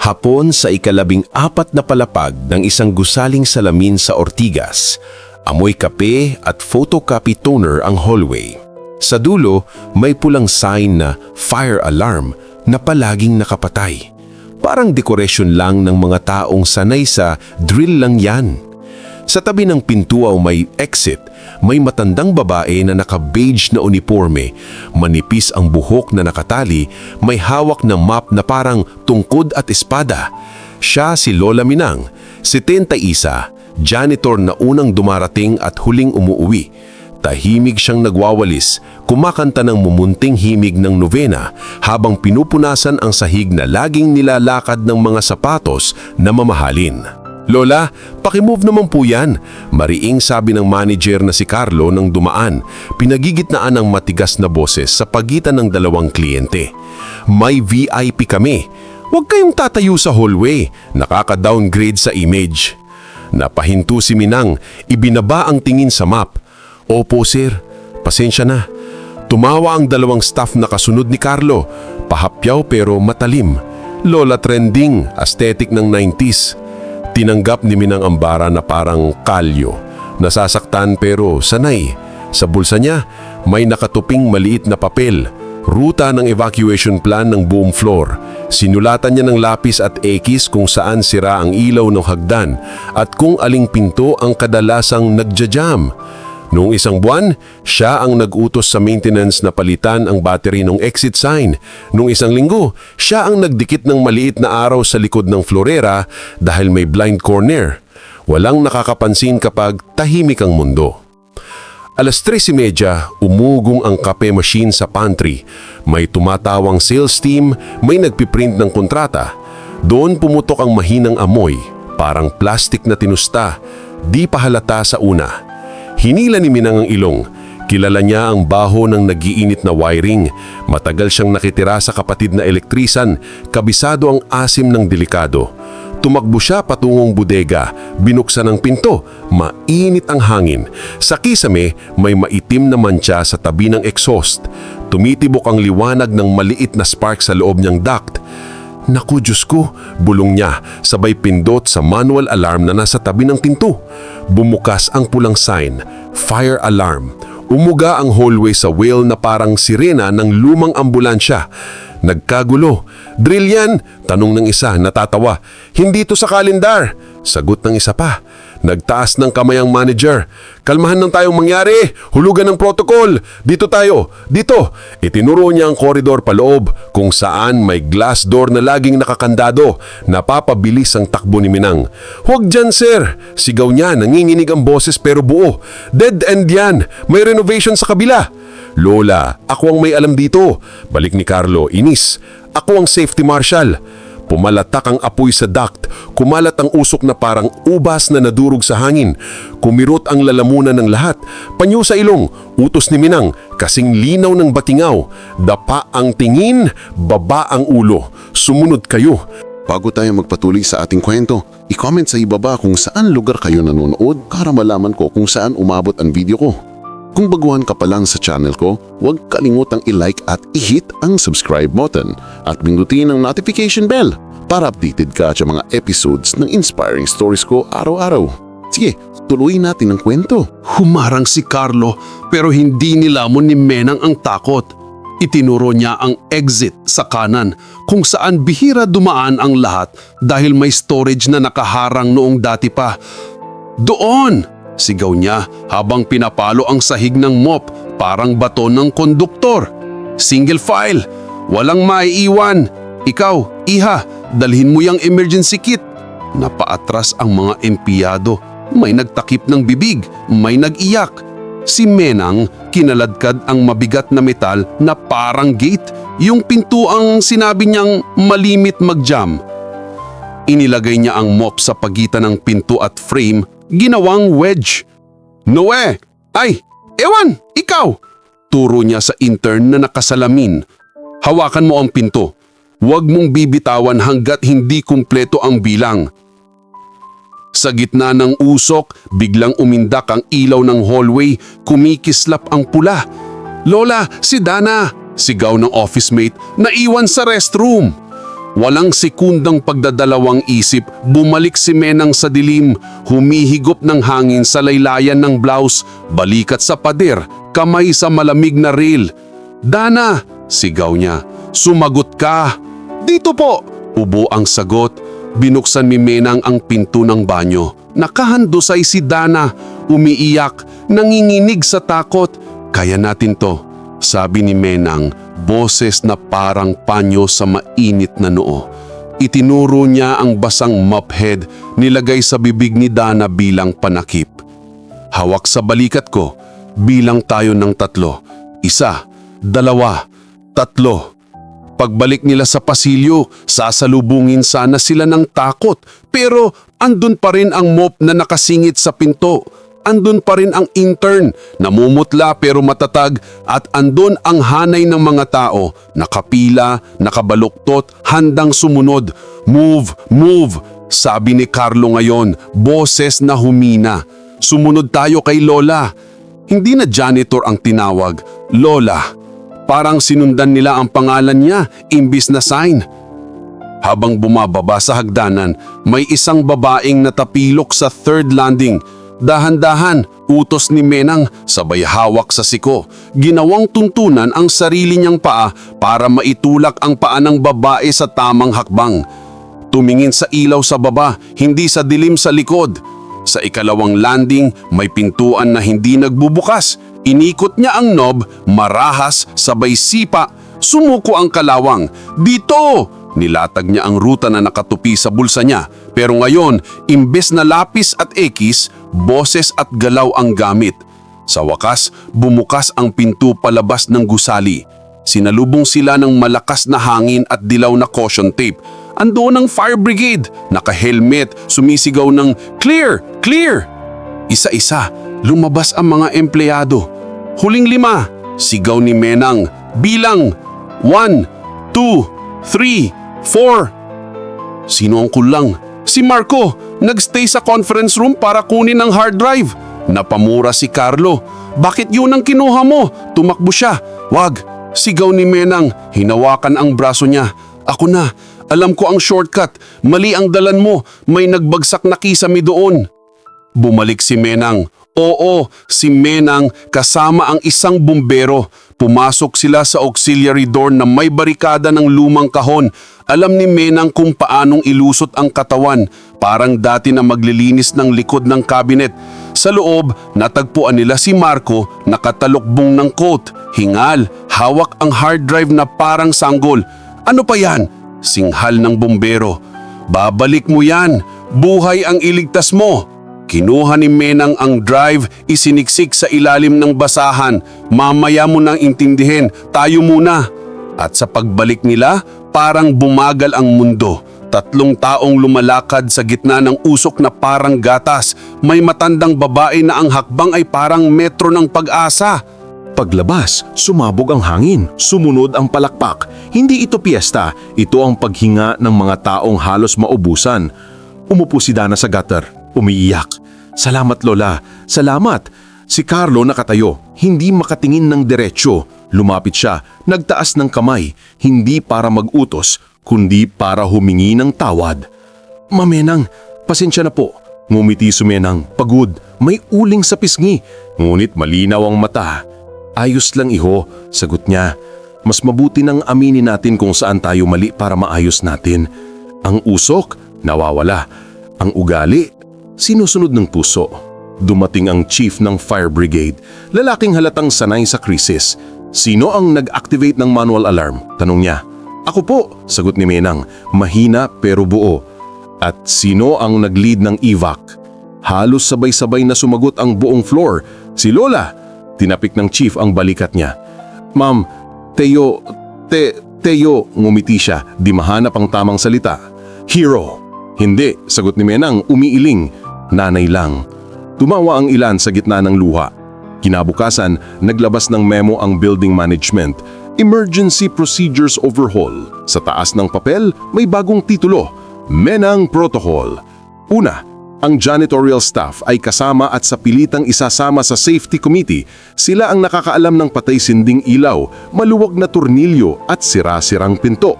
Hapon sa ikalabing apat na palapag ng isang gusaling salamin sa Ortigas, amoy kape at photocopy toner ang hallway. Sa dulo, may pulang sign na fire alarm na palaging nakapatay. Parang dekorasyon lang ng mga taong sanay sa drill lang yan. Sa tabi ng pintuaw may exit, may matandang babae na naka-beige na uniforme, manipis ang buhok na nakatali, may hawak na map na parang tungkod at espada. Siya si Lola Minang, 71, janitor na unang dumarating at huling umuwi. Tahimig siyang nagwawalis, kumakanta ng mumunting himig ng novena habang pinupunasan ang sahig na laging nilalakad ng mga sapatos na mamahalin. Lola, pakimove naman po yan. Mariing sabi ng manager na si Carlo nang dumaan, pinagigitnaan ng matigas na boses sa pagitan ng dalawang kliyente. May VIP kami. Huwag kayong tatayo sa hallway. Nakaka-downgrade sa image. Napahinto si Minang, ibinaba ang tingin sa map. Opo sir, pasensya na. Tumawa ang dalawang staff na kasunod ni Carlo. Pahapyaw pero matalim. Lola trending, aesthetic ng 90s. Tinanggap ni Minang Ambara na parang kalyo. Nasasaktan pero sanay. Sa bulsa niya, may nakatuping maliit na papel. Ruta ng evacuation plan ng buong floor. Sinulatan niya ng lapis at ekis kung saan sira ang ilaw ng hagdan at kung aling pinto ang kadalasang nagja-jam. Noong isang buwan, siya ang nag-utos sa maintenance na palitan ang battery ng exit sign. Noong isang linggo, siya ang nagdikit ng maliit na araw sa likod ng florera dahil may blind corner. Walang nakakapansin kapag tahimik ang mundo. Alas 3.30, umugong ang kape machine sa pantry. May tumatawang sales team, may nagpiprint ng kontrata. Doon pumutok ang mahinang amoy, parang plastic na tinusta. Di pa halata sa una. Hinila ni Minang ang ilong. Kilala niya ang baho ng nagiinit na wiring. Matagal siyang nakitira sa kapatid na elektrisan. Kabisado ang asim ng delikado. Tumakbo siya patungong bodega. Binuksan ang pinto. Mainit ang hangin. Sa kisame, may maitim na mantsa sa tabi ng exhaust. Tumitibok ang liwanag ng maliit na spark sa loob niyang duct. Naku Diyos ko, bulong niya, sabay pindot sa manual alarm na nasa tabi ng pinto. Bumukas ang pulang sign, fire alarm. Umuga ang hallway sa whale na parang sirena ng lumang ambulansya. Nagkagulo. Drill yan? Tanong ng isa, natatawa. Hindi to sa kalendar. Sagot ng isa pa. Nagtaas ng kamay ang manager. Kalmahan lang tayong mangyari. Hulugan ng protocol. Dito tayo. Dito. Itinuro niya ang koridor paloob kung saan may glass door na laging nakakandado. Napapabilis ang takbo ni Minang. Huwag dyan sir. Sigaw niya. Nanginginig ang boses pero buo. Dead end yan. May renovation sa kabila. Lola, ako ang may alam dito. Balik ni Carlo, inis. Ako ang safety marshal. Pumalatak ang apoy sa duct, kumalat ang usok na parang ubas na nadurog sa hangin. Kumirot ang lalamunan ng lahat. Panyo sa ilong, utos ni Minang, kasing linaw ng batingaw. Dapa ang tingin, baba ang ulo. Sumunod kayo. Bago tayo magpatuloy sa ating kwento, i-comment sa ibaba kung saan lugar kayo nanonood para malaman ko kung saan umabot ang video ko. Kung baguhan ka pa lang sa channel ko, huwag kalimutang i-like at i-hit ang subscribe button at pindutin ang notification bell para updated ka sa mga episodes ng inspiring stories ko araw-araw. Sige, tuloy natin ang kwento. Humarang si Carlo pero hindi nilamon ni Menang ang takot. Itinuro niya ang exit sa kanan kung saan bihira dumaan ang lahat dahil may storage na nakaharang noong dati pa. Doon! Sigaw niya habang pinapalo ang sahig ng mop parang bato ng konduktor. Single file, walang maiiwan. Ikaw, iha, dalhin mo yung emergency kit. Napaatras ang mga empleyado. May nagtakip ng bibig, may nag-iyak. Si Menang kinaladkad ang mabigat na metal na parang gate, yung pinto ang sinabi niyang malimit mag-jam. Inilagay niya ang mop sa pagitan ng pinto at frame, ginawang wedge. Noe! Ay! Ewan! Ikaw! Turo niya sa intern na nakasalamin. Hawakan mo ang pinto. Huwag mong bibitawan hanggat hindi kumpleto ang bilang. Sa gitna ng usok, biglang umindak ang ilaw ng hallway, kumikislap ang pula. Lola, si Dana! Sigaw ng office mate, naiwan sa restroom. Walang sekundang pagdadalawang isip, bumalik si Menang sa dilim, humihigop ng hangin sa laylayan ng blouse, balikat sa pader, kamay sa malamig na rail. Dana, sigaw niya, sumagot ka. Dito po, ubo ang sagot. Binuksan ni Menang ang pinto ng banyo. Nakahandusay si Dana, umiiyak, nanginginig sa takot. Kaya natin to, sabi ni Menang, boses na parang panyo sa mainit na noo. Itinuro niya ang basang mophead nilagay sa bibig ni Dana bilang panakip. Hawak sa balikat ko, bilang tayo ng tatlo. Isa, dalawa, tatlo. Pagbalik nila sa pasilyo, sasalubungin sana sila ng takot. Pero andun pa rin ang mop na nakasingit sa pinto. Andun pa rin ang intern, namumutla pero matatag at andun ang hanay ng mga tao, nakapila, nakabaluktot, handang sumunod. Move, move, sabi ni Carlo ngayon, boses na humina. Sumunod tayo kay Lola. Hindi na janitor ang tinawag, Lola. Parang sinundan nila ang pangalan niya, imbis na sign. Habang bumababa sa hagdanan, may isang babaeng natapilok sa third landing. Dahan-dahan, utos ni Menang sabay hawak sa siko. Ginawang tuntunan ang sarili niyang paa para maitulak ang paa ng babae sa tamang hakbang. Tumingin sa ilaw sa baba, hindi sa dilim sa likod. Sa ikalawang landing, may pintuan na hindi nagbubukas. Inikot niya ang knob, marahas, sabay sipa. Sumuko ang kalawang. Dito! Nilatag niya ang ruta na nakatupi sa bulsa niya. Pero ngayon, imbes na lapis at ekis, boses at galaw ang gamit. Sa wakas, bumukas ang pinto palabas ng gusali. Sinalubong sila ng malakas na hangin at dilaw na caution tape. Andoon ang fire brigade, naka-helmet, sumisigaw ng clear, clear. Isa-isa, lumabas ang mga empleyado. Huling lima, sigaw ni Menang, bilang, one, two, three, four. Sino ang kulang? Si Marco, nagstay sa conference room para kunin ang hard drive. Napamura si Carlo. Bakit yun ang kinuha mo? Tumakbo siya. Wag. Sigaw ni Menang. Hinawakan ang braso niya. Ako na. Alam ko ang shortcut. Mali ang dalan mo. May nagbagsak na kisame doon. Bumalik si Menang. Oo, si Menang kasama ang isang bumbero. Pumasok sila sa auxiliary door na may barikada ng lumang kahon. Alam ni Menang kung paanong ilusot ang katawan, parang dati na maglilinis ng likod ng kabinet. Sa loob, natagpuan nila si Marco nakatalukbong ng coat, hingal, hawak ang hard drive na parang sanggol. Ano pa yan? Singhal ng bumbero. Babalik mo yan. Buhay ang iligtas mo. Kinuha ni Menang ang drive, isiniksik sa ilalim ng basahan. Mamaya mo nang intindihin, tayo muna. At sa pagbalik nila, parang bumagal ang mundo. Tatlong taong lumalakad sa gitna ng usok na parang gatas. May matandang babae na ang hakbang ay parang metro ng pag-asa. Paglabas, sumabog ang hangin, sumunod ang palakpak. Hindi ito piyesta, ito ang paghinga ng mga taong halos maubusan. Umupo si Dana sa gutter, umiiyak. Salamat Lola, salamat. Si Carlo nakatayo, hindi makatingin ng diretsyo. Lumapit siya, nagtaas ng kamay, hindi para mag-utos, kundi para humingi ng tawad. Mamenang, pasensya na po. Ngumiti sumenang, pagod, may uling sa pisngi. Ngunit malinaw ang mata. Ayos lang iho, sagot niya. Mas mabuti nang aminin natin kung saan tayo mali para maayos natin. Ang usok, nawawala. Ang ugali, sinusunod ng puso. Dumating ang chief ng fire brigade, lalaking halatang sanay sa krisis. Sino ang nag-activate ng manual alarm? Tanong niya. Ako po, sagot ni Menang, mahina pero buo. At sino ang nag-lead ng evac? Halos sabay-sabay na sumagot ang buong floor. Si Lola. Tinapik ng chief ang balikat niya. Ma'am, Teo, te, Teo, ngumiti siya, di mahanap ang tamang salita. Hero. Hindi, sagot ni Menang, umiiling. Nanay lang. Tumawa ang ilan sa gitna ng luha. Kinabukasan, naglabas ng memo ang building management. Emergency Procedures Overhaul. Sa taas ng papel, may bagong titulo, Menang Protocol. Una, ang janitorial staff ay kasama at sa pilitang isasama sa safety committee. Sila ang nakakaalam ng patay-sinding ilaw, maluwag na turnilyo at sira-sirang pinto.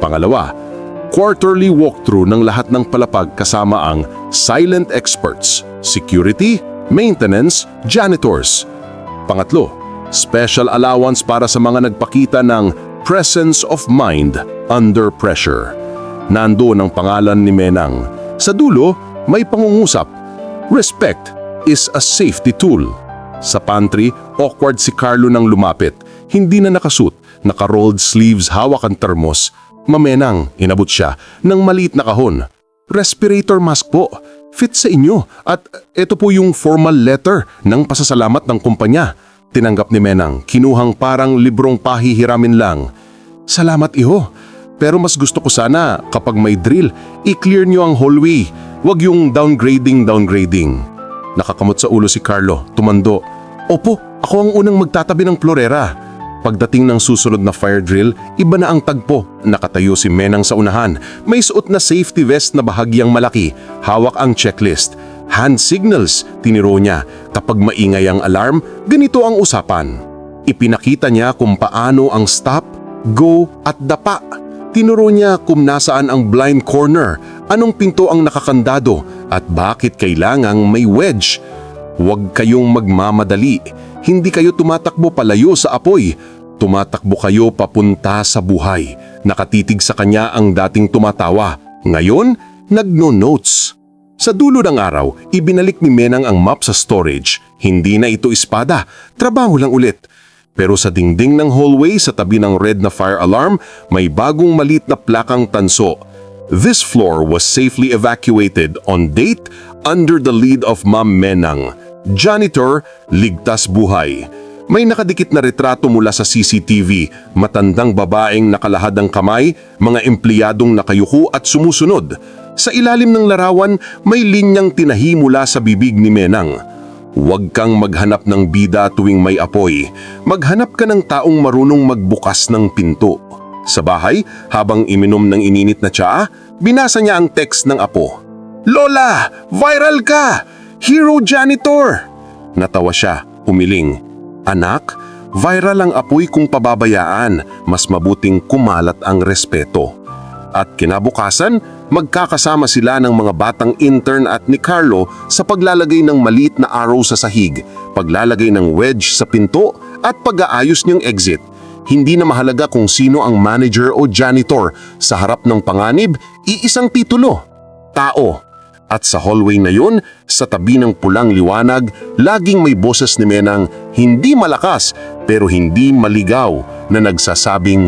Pangalawa, quarterly walkthrough ng lahat ng palapag kasama ang silent experts, security, maintenance, janitors. Pangatlo, special allowance para sa mga nagpakita ng presence of mind under pressure. Nando ang pangalan ni Menang. Sa dulo, may pangungusap. Respect is a safety tool. Sa pantry, awkward si Carlo nang lumapit. Hindi na nakasuit, naka-rolled sleeves hawak ang termos. Mamenang, inabot siya ng maliit na kahon. Respirator mask po. Fit sa inyo. At ito po yung formal letter ng pasasalamat ng kumpanya. Tinanggap ni Menang, kinuhang parang librong pahihiramin lang. Salamat iho. Pero mas gusto ko sana kapag may drill, i-clear nyo ang hallway. Huwag yung downgrading downgrading. Nakakamot sa ulo si Carlo, tumando. Opo, ako ang unang magtatabi ng florera. Pagdating ng susunod na fire drill, iba na ang tagpo. Nakatayo si Menang sa unahan. May suot na safety vest na bahagyang malaki. Hawak ang checklist. Hand signals, tiniro niya. Kapag maingay ang alarm, ganito ang usapan. Ipinakita niya kung paano ang stop, go at dapa. Tinuro niya kung nasaan ang blind corner, anong pinto ang nakakandado at bakit kailangang may wedge. Huwag kayong magmamadali. Hindi kayo tumatakbo palayo sa apoy. Tumatakbo kayo papunta sa buhay. Nakatitig sa kanya ang dating tumatawa. Ngayon, nagno-notes. Sa dulo ng araw, ibinalik ni Menang ang map sa storage. Hindi na ito espada, trabaho lang ulit. Pero sa dingding ng hallway sa tabi ng red na fire alarm, may bagong malit na plakang tanso. This floor was safely evacuated on date under the lead of Ma'am Menang. Janitor, ligtas buhay. May nakadikit na retrato mula sa CCTV, matandang babaeng nakalahad ang kamay, mga empleyadong nakayuko at sumusunod. Sa ilalim ng larawan, may linyang tinahi mula sa bibig ni Menang. Huwag kang maghanap ng bida tuwing may apoy. Maghanap ka ng taong marunong magbukas ng pinto. Sa bahay, habang iminom ng ininit na tsaa, binasa niya ang text ng apo. Lola! Viral ka! Hero janitor! Natawa siya, umiling. Anak, viral ang apoy kung pababayaan, mas mabuting kumalat ang respeto. At kinabukasan, magkakasama sila ng mga batang intern at ni Carlo sa paglalagay ng maliit na arrow sa sahig, paglalagay ng wedge sa pinto at pag-aayos niyang exit. Hindi na mahalaga kung sino ang manager o janitor. Sa harap ng panganib, iisang titulo, tao. At sa hallway na yun, sa tabi ng pulang liwanag, laging may boses ni Menang hindi malakas pero hindi maligaw na nagsasabing,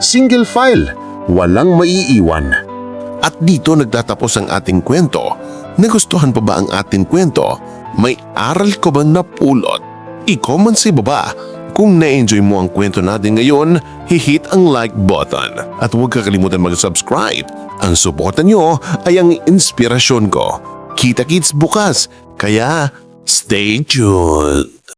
Single file, walang maiiwan. At dito nagtatapos ang ating kwento. Nagustuhan pa ba ang ating kwento? May aral ko bang napulot? I-comment sa baba. Kung na-enjoy mo ang kwento natin ngayon, hihit ang like button. At huwag kakalimutan mag-subscribe. Ang suporta nyo ay ang inspirasyon ko. Kita-kits bukas, kaya stay tuned!